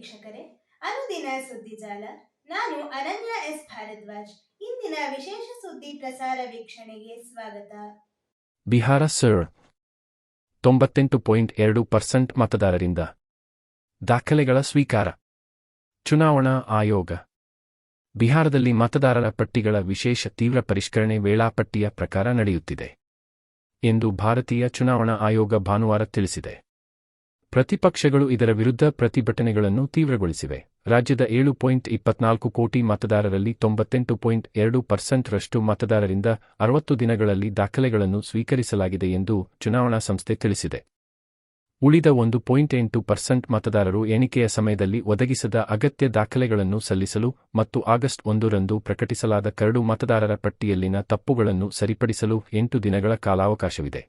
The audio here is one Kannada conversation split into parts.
ವೀಕ್ಷಕರೇ, ಅನುದಿನ ಸುದ್ದಿಜಾಲ ನಾನು ಅನನ್ಯ ಎಸ್. ಭಾರದ್ವಾಜ್. ಇಂದಿನ ವಿಶೇಷ ಸುದ್ದಿ ಪ್ರಸಾರ ವೀಕ್ಷಣೆಗೆ ಸ್ವಾಗತ. ಬಿಹಾರ ಸರ್, ತೊಂಬತ್ತೆಂಟು ಪಾಯಿಂಟ್ ಎರಡು ಪರ್ಸೆಂಟ್ ಮತದಾರರಿಂದ ದಾಖಲೆಗಳ ಸ್ವೀಕಾರ. ಚುನಾವಣಾ ಆಯೋಗ. ಬಿಹಾರದಲ್ಲಿ ಮತದಾರರ ಪಟ್ಟಿಗಳ ವಿಶೇಷ ತೀವ್ರ ಪರಿಷ್ಕರಣೆ ವೇಳಾಪಟ್ಟಿಯ ಪ್ರಕಾರ ನಡೆಯುತ್ತಿದೆ ಎಂದು ಭಾರತೀಯ ಚುನಾವಣಾ ಆಯೋಗ ಭಾನುವಾರ ತಿಳಿಸಿದೆ. ಪ್ರತಿಪಕ್ಷಗಳು ಇದರ ವಿರುದ್ಧ ಪ್ರತಿಭಟನೆಗಳನ್ನು ತೀವ್ರಗೊಳಿಸಿವೆ. ರಾಜ್ಯದ ಏಳು ಪಾಯಿಂಟ್ ಇಪ್ಪತ್ನಾಲ್ಕು ಕೋಟಿ ಮತದಾರರಲ್ಲಿ ತೊಂಬತ್ತೆಂಟು ಪಾಯಿಂಟ್ ಎರಡು ಪರ್ಸೆಂಟ್ರಷ್ಟು ಮತದಾರರಿಂದ ಅರವತ್ತು ದಿನಗಳಲ್ಲಿ ದಾಖಲೆಗಳನ್ನು ಸ್ವೀಕರಿಸಲಾಗಿದೆ ಎಂದು ಚುನಾವಣಾ ಸಂಸ್ಥೆ ತಿಳಿಸಿದೆ. ಉಳಿದ ಒಂದು ಪಾಯಿಂಟ್ ಎಂಟು ಪರ್ಸೆಂಟ್ ಮತದಾರರು ಎಣಿಕೆಯ ಸಮಯದಲ್ಲಿ ಒದಗಿಸದ ಅಗತ್ಯ ದಾಖಲೆಗಳನ್ನು ಸಲ್ಲಿಸಲು ಮತ್ತು ಆಗಸ್ಟ್ ಒಂದರಂದು ಪ್ರಕಟಿಸಲಾದ ಕರಡು ಮತದಾರರ ಪಟ್ಟಿಯಲ್ಲಿನ ತಪ್ಪುಗಳನ್ನು ಸರಿಪಡಿಸಲು ಎಂಟು ದಿನಗಳ ಕಾಲಾವಕಾಶವಿದೆ.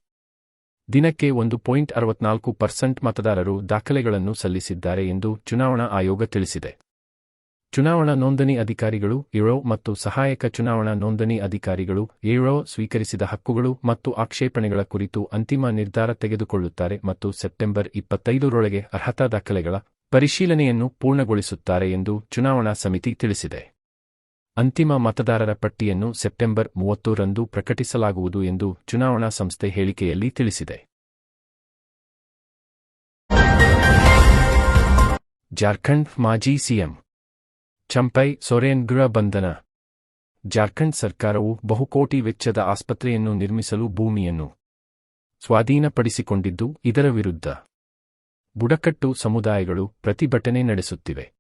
ದಿನಕ್ಕೆ ಒಂದು ಪಾಯಿಂಟ್ ಅರವತ್ನಾಲ್ಕು ಪರ್ಸೆಂಟ್ ಮತದಾರರು ದಾಖಲೆಗಳನ್ನು ಸಲ್ಲಿಸಿದ್ದಾರೆ ಎಂದು ಚುನಾವಣಾ ಆಯೋಗ ತಿಳಿಸಿದೆ. ಚುನಾವಣಾ ನೋಂದಣಿ ಅಧಿಕಾರಿಗಳು, ಇರೋ ಮತ್ತು ಸಹಾಯಕ ಚುನಾವಣಾ ನೋಂದಣಿ ಅಧಿಕಾರಿಗಳು, ಇರೋ ಸ್ವೀಕರಿಸಿದ ಹಕ್ಕುಗಳು ಮತ್ತು ಆಕ್ಷೇಪಣೆಗಳ ಕುರಿತು ಅಂತಿಮ ನಿರ್ಧಾರ ತೆಗೆದುಕೊಳ್ಳುತ್ತಾರೆ ಮತ್ತು ಸೆಪ್ಟೆಂಬರ್ ಇಪ್ಪತ್ತೈದರೊಳಗೆ ಅರ್ಹತಾ ದಾಖಲೆಗಳ ಪರಿಶೀಲನೆಯನ್ನು ಪೂರ್ಣಗೊಳಿಸುತ್ತಾರೆ ಎಂದು ಚುನಾವಣಾ ಸಮಿತಿ ತಿಳಿಸಿದೆ. ಅಂತಿಮ ಮತದಾರರ ಪಟ್ಟಿಯನ್ನು ಸೆಪ್ಟೆಂಬರ್ ಮೂವತ್ತರಂದು ಪ್ರಕಟಿಸಲಾಗುವುದು ಎಂದು ಚುನಾವಣಾ ಸಂಸ್ಥೆ ಹೇಳಿಕೆಯಲ್ಲಿ ತಿಳಿಸಿದೆ. ಜಾರ್ಖಂಡ್ ಮಾಜಿ ಸಿಎಂ. ಚಂಪೈ ಸೊರೇನ್ ಗೃಹ ಬಂಧನ. ಜಾರ್ಖಂಡ್ ಸರ್ಕಾರವು ಬಹುಕೋಟಿ ವೆಚ್ಚದ ಆಸ್ಪತ್ರೆಯನ್ನು ನಿರ್ಮಿಸಲು ಭೂಮಿಯನ್ನು ಸ್ವಾಧೀನಪಡಿಸಿಕೊಂಡಿದ್ದು ಇದರ ವಿರುದ್ಧ ಬುಡಕಟ್ಟು ಸಮುದಾಯಗಳು ಪ್ರತಿಭಟನೆ ನಡೆಸುತ್ತಿವೆ.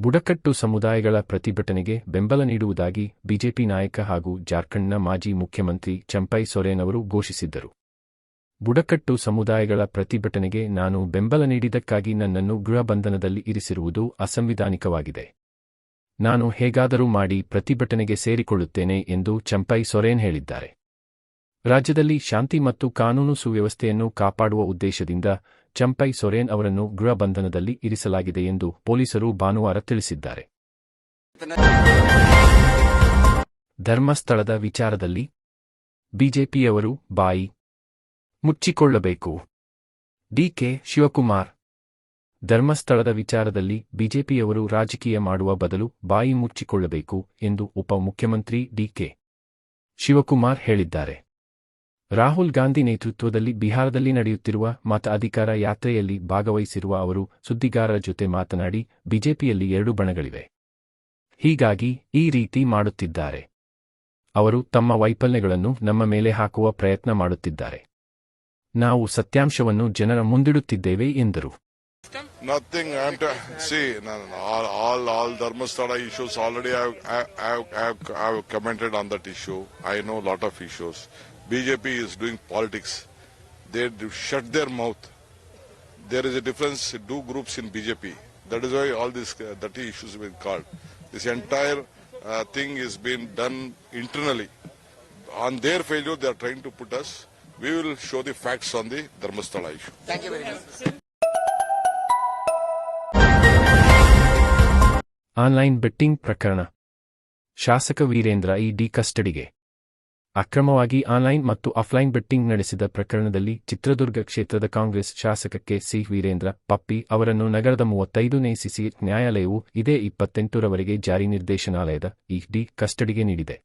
ಬುಡಕಟ್ಟು ಸಮುದಾಯಗಳ ಪ್ರತಿಭಟನೆಗೆ ಬೆಂಬಲ ನೀಡುವುದಾಗಿ ಬಿಜೆಪಿ ನಾಯಕ ಹಾಗೂ ಜಾರ್ಖಂಡ್ನ ಮಾಜಿ ಮುಖ್ಯಮಂತ್ರಿ ಚಂಪೈ ಸೊರೇನ್ ಅವರು ಘೋಷಿಸಿದ್ದರು. ಬುಡಕಟ್ಟು ಸಮುದಾಯಗಳ ಪ್ರತಿಭಟನೆಗೆ ನಾನು ಬೆಂಬಲ ನೀಡಿದ್ದಕ್ಕಾಗಿ ನನ್ನನ್ನು ಗೃಹಬಂಧನದಲ್ಲಿ ಇರಿಸಿರುವುದು ಅಸಂವಿಧಾನಿಕವಾಗಿದೆ. ನಾನು ಹೇಗಾದರೂ ಮಾಡಿ ಪ್ರತಿಭಟನೆಗೆ ಸೇರಿಕೊಳ್ಳುತ್ತೇನೆ ಎಂದು ಚಂಪೈ ಸೊರೇನ್ ಹೇಳಿದ್ದಾರೆ. ರಾಜ್ಯದಲ್ಲಿ ಶಾಂತಿ ಮತ್ತು ಕಾನೂನು ಸುವ್ಯವಸ್ಥೆಯನ್ನು ಕಾಪಾಡುವ ಉದ್ದೇಶದಿಂದ ಚಂಪೈ ಸೊರೇನ್ ಅವರನ್ನು ಗೃಹಬಂಧನದಲ್ಲಿ ಇರಿಸಲಾಗಿದೆ ಎಂದು ಪೊಲೀಸರು ಭಾನುವಾರ ತಿಳಿಸಿದ್ದಾರೆ. ಧರ್ಮಸ್ಥಳದ ವಿಚಾರದಲ್ಲಿ ಬಿಜೆಪಿಯವರು ಬಾಯಿ ಮುಚ್ಚಿಕೊಳ್ಳಬೇಕು. ಡಿಕೆ ಶಿವಕುಮಾರ್. ಧರ್ಮಸ್ಥಳದ ವಿಚಾರದಲ್ಲಿ ಬಿಜೆಪಿಯವರು ರಾಜಕೀಯ ಮಾಡುವ ಬದಲು ಬಾಯಿ ಮುಚ್ಚಿಕೊಳ್ಳಬೇಕು ಎಂದು ಉಪಮುಖ್ಯಮಂತ್ರಿ ಡಿಕೆ ಶಿವಕುಮಾರ್ ಹೇಳಿದ್ದಾರೆ. ರಾಹುಲ್ ಗಾಂಧಿ ನೇತೃತ್ವದಲ್ಲಿ ಬಿಹಾರದಲ್ಲಿ ನಡೆಯುತ್ತಿರುವ ಮತ ಅಧಿಕಾರ ಯಾತ್ರೆಯಲ್ಲಿ ಭಾಗವಹಿಸಿರುವ ಅವರು ಸುದ್ದಿಗಾರರ ಜೊತೆ ಮಾತನಾಡಿ, ಬಿಜೆಪಿಯಲ್ಲಿ ಎರಡು ಬಣಗಳಿವೆ. ಹೀಗಾಗಿ ಈ ರೀತಿ ಮಾಡುತ್ತಿದ್ದಾರೆ. ಅವರು ತಮ್ಮ ವೈಫಲ್ಯಗಳನ್ನು ನಮ್ಮ ಮೇಲೆ ಹಾಕುವ ಪ್ರಯತ್ನ ಮಾಡುತ್ತಿದ್ದಾರೆ. ನಾವು ಸತ್ಯಾಂಶವನ್ನು ಜನರ ಮುಂದಿಡುತ್ತಿದ್ದೇವೆ ಎಂದರು Nothing. I'm to see. No, no, no. All, all, all Dharmasthala issues already. i have, I, have, I have commented on that issue. I know lot of issues. BJP is doing politics. They do shut their mouth. There is a difference. Two groups in BJP. That is why all these uh, dirty issues have been called. This entire uh, thing is being done internally. On their failure, they are trying to put us. We will show the facts on the Dharmasthala issue. Thank you very much. Online betting ಪ್ರಕರಣ ಶಾಸಕ ವೀರೇಂದ್ರ ಇಡಿ ಕಸ್ಟಡಿಗೆ ಅಕ್ರಮವಾಗಿ ಆನ್ಲೈನ್ ಮತ್ತು ಆಫ್ಲೈನ್ ಬೆಟ್ಟಿಂಗ್ ನಡೆಸಿದ ಪ್ರಕರಣದಲ್ಲಿ ಚಿತ್ರದುರ್ಗ ಕ್ಷೇತ್ರದ ಕಾಂಗ್ರೆಸ್ ಶಾಸಕಕ್ಕೆ ಸಿ ವೀರೇಂದ್ರ ಪಪ್ಪಿ ಅವರನ್ನು ನಗರದ ಮೂವತ್ತೈದನೇ ಸಿಸಿ ನ್ಯಾಯಾಲಯವು ಇದೇ ಇಪ್ಪತ್ತೆಂಟರವರೆಗೆ ಜಾರಿ ನಿರ್ದೇಶನಾಲಯದ ಇಡಿ ಕಸ್ಟಡಿಗೆ ನೀಡಿದೆ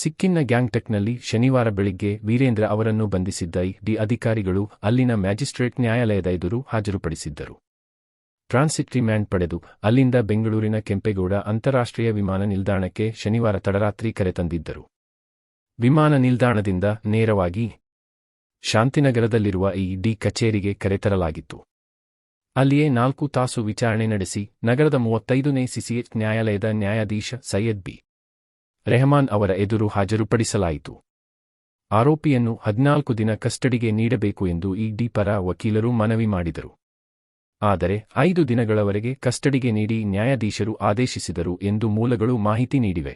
ಸಿಕ್ಕಿಂನ ಗ್ಯಾಂಗ್ಟೆಕ್ನಲ್ಲಿ ಶನಿವಾರ ಬೆಳಿಗ್ಗೆ ವೀರೇಂದ್ರ ಅವರನ್ನು ಬಂಧಿಸಿದ್ದ ಡಿ ಅಧಿಕಾರಿಗಳು ಅಲ್ಲಿನ ಮ್ಯಾಜಿಸ್ಟ್ರೇಟ್ ನ್ಯಾಯಾಲಯದ ಎದುರು ಹಾಜರುಪಡಿಸಿದ್ದರು. ಟ್ರಾನ್ಸಿಟ್ ರಿಮ್ಯಾಂಡ್ ಪಡೆದು ಅಲ್ಲಿಂದ ಬೆಂಗಳೂರಿನ ಕೆಂಪೇಗೌಡ ಅಂತಾರಾಷ್ಟ್ರೀಯ ವಿಮಾನ ನಿಲ್ದಾಣಕ್ಕೆ ಶನಿವಾರ ತಡರಾತ್ರಿ ಕರೆತಂದಿದ್ದರು ವಿಮಾನ ನಿಲ್ದಾಣದಿಂದ ನೇರವಾಗಿ ಶಾಂತಿನಗರದಲ್ಲಿರುವ ಈ ಡಿ ಕಚೇರಿಗೆ ಕರೆತರಲಾಗಿತ್ತು ಅಲ್ಲಿಯೇ ನಾಲ್ಕು ತಾಸು ವಿಚಾರಣೆ ನಡೆಸಿ ನಗರದ ಮೂವತ್ತೈದನೇ ಸಿಸಿಎಚ್ ನ್ಯಾಯಾಲಯದ ನ್ಯಾಯಾಧೀಶ ಸೈಯದ್ ಬಿ. ರೆಹಮಾನ್ ಅವರ ಎದುರು ಹಾಜರುಪಡಿಸಲಾಯಿತು. ಆರೋಪಿಯನ್ನು ಹದಿನಾಲ್ಕು ದಿನ ಕಸ್ಟಡಿಗೆ ನೀಡಬೇಕು ಎಂದು ಇಡಿ ಪರ ವಕೀಲರು ಮನವಿ ಮಾಡಿದರು. ಆದರೆ ಐದು ದಿನಗಳವರೆಗೆ ಕಸ್ಟಡಿಗೆ ನೀಡಿ ನ್ಯಾಯಾಧೀಶರು ಆದೇಶಿಸಿದರು ಎಂದು ಮೂಲಗಳು ಮಾಹಿತಿ ನೀಡಿವೆ.